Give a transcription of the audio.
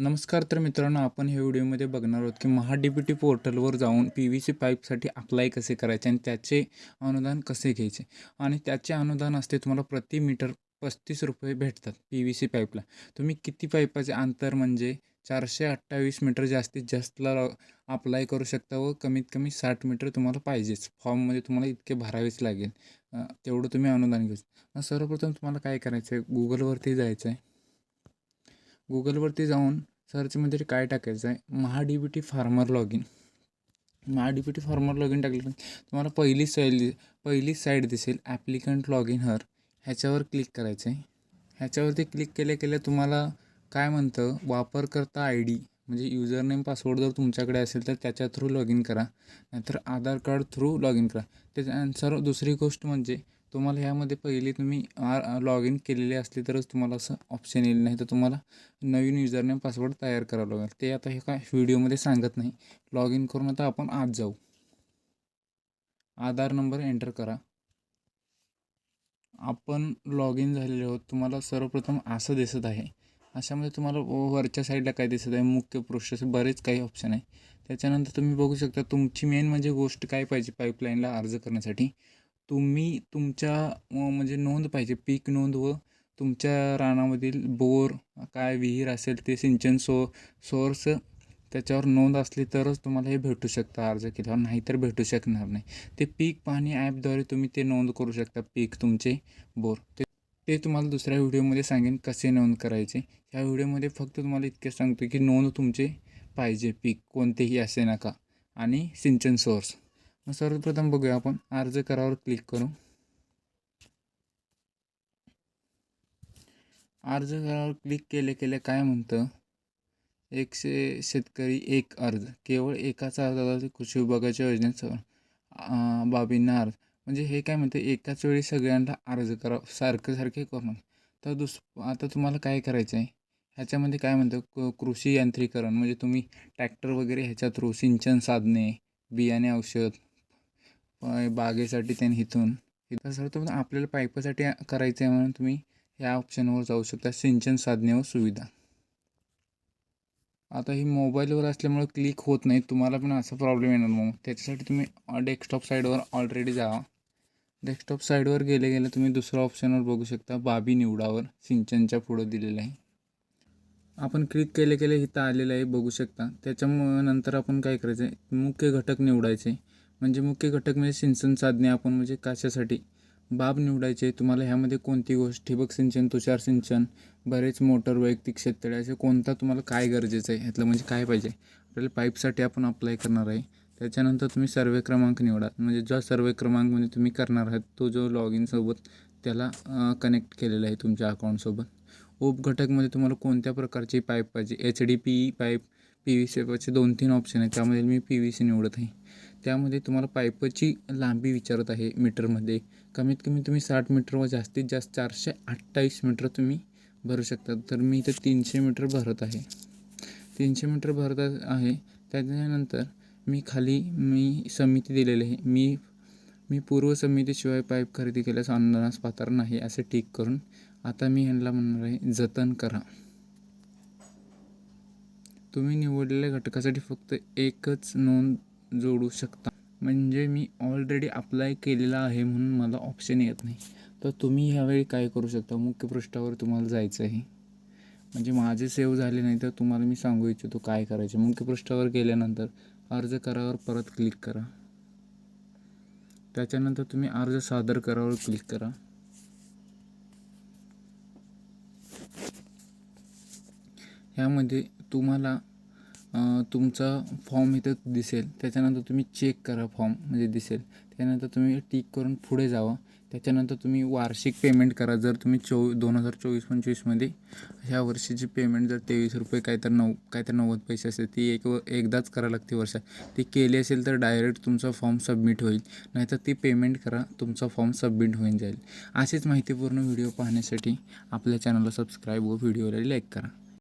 नमस्कार तर मित्रांनो आपण ह्या व्हिडिओमध्ये बघणार आहोत की महा डी पी टी पोर्टलवर जाऊन पी व्ही सी पाईपसाठी अप्लाय कसे करायचे आणि त्याचे अनुदान कसे घ्यायचे? आणि त्याचे अनुदान असते तुम्हाला प्रति मीटर पस्तीस रुपये भेटतात पी व्ही सी पाईपला. तुम्ही किती पाईपाचे अंतर म्हणजे चारशे अठ्ठावीस मीटर जास्तीत जास्तला अप्लाय करू शकता व कमीत कमी साठ मीटर तुम्हाला पाहिजेच. फॉर्ममध्ये तुम्हाला इतके भरावेच लागेल. तेवढं तुम्ही अनुदान घेऊ. सर्वप्रथम तुम्हाला काय करायचं आहे गुगलवरती जायचं आहे गुगलवरती जाऊन सर्चमध्ये काय टाकायचं आहे? Maha D B T farmer log in Maha D B T farmer log in टाकलं तुम्हाला पहिली साईड पहिली साईड दिसेल ॲप्लिकंट लॉग इन हर. ह्याच्यावर क्लिक करायचं आहे. ह्याच्यावरती क्लिक केल्या केल्या तुम्हाला काय म्हणतं? वापरकर्ता आय डी म्हणजे युजर नेम पासवर्ड जर तुमच्याकडे असेल तर त्याच्या थ्रू लॉग इन करा. नाहीतर Aadhaar card through log in करा त्याच्यानंतर दुसरी गोष्ट म्हणजे तुम्हाला ह्यामध्ये पहिली तुम्ही लॉग इन केलेले असले तरच तुम्हाला असं ऑप्शन येईल. नाही तर तुम्हाला नवीन युजरने पासवर्ड तयार करावं लागेल. ते आता हे काय व्हिडिओमध्ये सांगत नाही. लॉग इन करून आता आपण आज जाऊ. आधार नंबर एंटर करा. आपण लॉग इन झालेले आहोत. तुम्हाला सर्वप्रथम असं दिसत आहे. अशामध्ये तुम्हाला व- वरच्या साईडला काय दिसत आहे? मुख्य प्रोसेस बरेच काही ऑप्शन आहे. त्याच्यानंतर तुम्ही बघू शकता तुमची मेन म्हणजे गोष्ट काय पाहिजे? पाईपलाईनला अर्ज करण्यासाठी. तुम्ही तुमच्या म्हणजे नोंद पाहिजे पीक नोंद व तुमच्या रानामधील बोर काय विहीर असेल ते सिंचन सो सोर्स त्याच्यावर नोंद असली तरच तुम्हाला हे भेटू शकतं अर्ज केल्यावर. नाहीतर भेटू शकणार नाही. ते पीक पाहणी ॲपद्वारे तुम्ही ते नोंद करू शकता पीक तुमचे बोर. ते ते तुम्हाला दुसऱ्या व्हिडिओमध्ये सांगेन कसे नोंद करायचे. ह्या व्हिडिओमध्ये फक्त तुम्हाला इतके सांगतो की नोंद तुमचे पाहिजे पीक कोणतेही असे नका. आणि सिंचन सोर्स. मग सर्वप्रथम बघूया आपण अर्ज करावर क्लिक करू. अर्ज करावर क्लिक केले केले काय म्हणतं? एकशे शेतकरी एक अर्ज. केवळ एकाचा अर्जाचा कृषी विभागाच्या योजनेत बाबींना अर्ज. म्हणजे हे काय म्हणते? एकाच वेळी सगळ्यांना अर्ज करा. सारखं सारखे करून तर दुस आता तुम्हाला काय करायचं आहे? ह्याच्यामध्ये काय म्हणतं? क- कृषी यांत्रिकरण म्हणजे तुम्ही ट्रॅक्टर वगैरे ह्याच्या थ्रू सिंचन साधने बियाणे औषध बागेसाठी त्यांनी इथून. इथं सर तुम्ही आपल्याला पाईपासाठी करायचं आहे म्हणून तुम्ही या ऑप्शनवर जाऊ शकता. सिंचन साधने व सुविधा. आता ही मोबाईलवर असल्यामुळे क्लिक होत नाही. तुम्हाला पण असा प्रॉब्लेम येणार मग. त्याच्यासाठी तुम्ही डेस्कटॉप साईडवर ऑलरेडी जावा डेस्कटॉप साईडवर गेले गेले तुम्ही दुसऱ्या ऑप्शनवर बघू शकता. बाबी निवडावर सिंचनच्या पुढं दिलेलं आहे. आपण क्लिक केले केले इथं आलेलं आहे. बघू शकता. त्याच्यामुळे नंतर आपण काय करायचं आहे मुख्य घटक निवडायचे. म्हणजे मुख्य घटक म्हणजे सिंचन साधने आपण म्हणजे कशासाठी बाब निवडायचे तुम्हाला ह्यामध्ये कोणती गोष्ट? ठिबक सिंचन तुषार सिंचन बरेच मोटर वैयक्तिक शेततळे असे कोणता तुम्हाला काय गरजेचं आहे? ह्यातलं म्हणजे काय पाहिजे? आपल्याला पाईपसाठी आपण अप्लाय करणार आहे. त्याच्यानंतर तुम्ही सर्वे क्रमांक निवडा. म्हणजे जो सर्वे क्रमांक म्हणजे तुम्ही करणार आहात तो जो लॉग इनसोबत त्याला कनेक्ट केलेला आहे तुमच्या अकाउंटसोबत उपघटकमध्ये तुम्हाला कोणत्या प्रकारची पाईप पाहिजे? H D P pipe P V C पाईपचे दोन तीन ऑप्शन आहेत. त्यामध्ये मी पी व्ही सी निवडत आहे. त्यामध्ये तुम्हाला पाईपची लांबी विचारत आहे मीटरमध्ये. कमीत कमी तुम्ही साठ मीटर व जास्तीत जास्त चारशे अठ्ठावीस मीटर तुम्ही भरू शकता. तर मी इथं तीनशे मीटर भरत आहे. तीनशे मीटर भरत आहे. त्याच्यानंतर मी खाली मी समिती दिलेली आहे. मी मी पूर्व समितीशिवाय पाईप खरेदी केल्यास अनुदानास पात्र नाही असे ठीक करून आता मी ह्यांना म्हणणार आहे जतन करा. तुम्ही निवडलेल्या घटकासाठी फक्त एकच नोंद जोडू शकता. म्हणजे मी ऑलरेडी अप्लाय केलेला आहे म्हणून मला ऑप्शन येत नाही. तर तुम्ही ह्यावेळी काय करू शकता? मुख्य पृष्ठावर तुम्हाला जायचं आहे. म्हणजे माझे सेव्ह झाले नाही तर तुम्हाला मी सांगू इच्छितो काय करायचे. मुख्य पृष्ठावर गेल्यानंतर अर्ज करावर परत क्लिक करा. त्याच्यानंतर तुम्ही अर्ज सादर करावर क्लिक करा. ह्यामध्ये तुम्हाला तुमचा फॉर्म इथं दिसेल. त्याच्यानंतर तुम्ही चेक करा फॉर्म म्हणजे दिसेल. त्यानंतर तुम्ही टिक करून पुढे जावा. त्याच्यानंतर तुम्ही वार्षिक पेमेंट करा. जर तुम्ही चोवी दोन हजार चोवीस पंचवीसमध्ये ह्या वर्षीची पेमेंट जर तेवीस रुपये काय तर नऊ काय तर नव्वद पैसे असेल ती एक व एकदाच करावं लागते वर्षात. ती केली असेल तर डायरेक्ट तुमचा फॉर्म सबमिट होईल. नाहीतर ती पेमेंट करा तुमचा फॉर्म सबमिट होऊन जाईल. असेच माहितीपूर्ण व्हिडिओ पाहण्यासाठी आपल्या चॅनलला सबस्क्राईब व व्हिडिओला लाईक करा.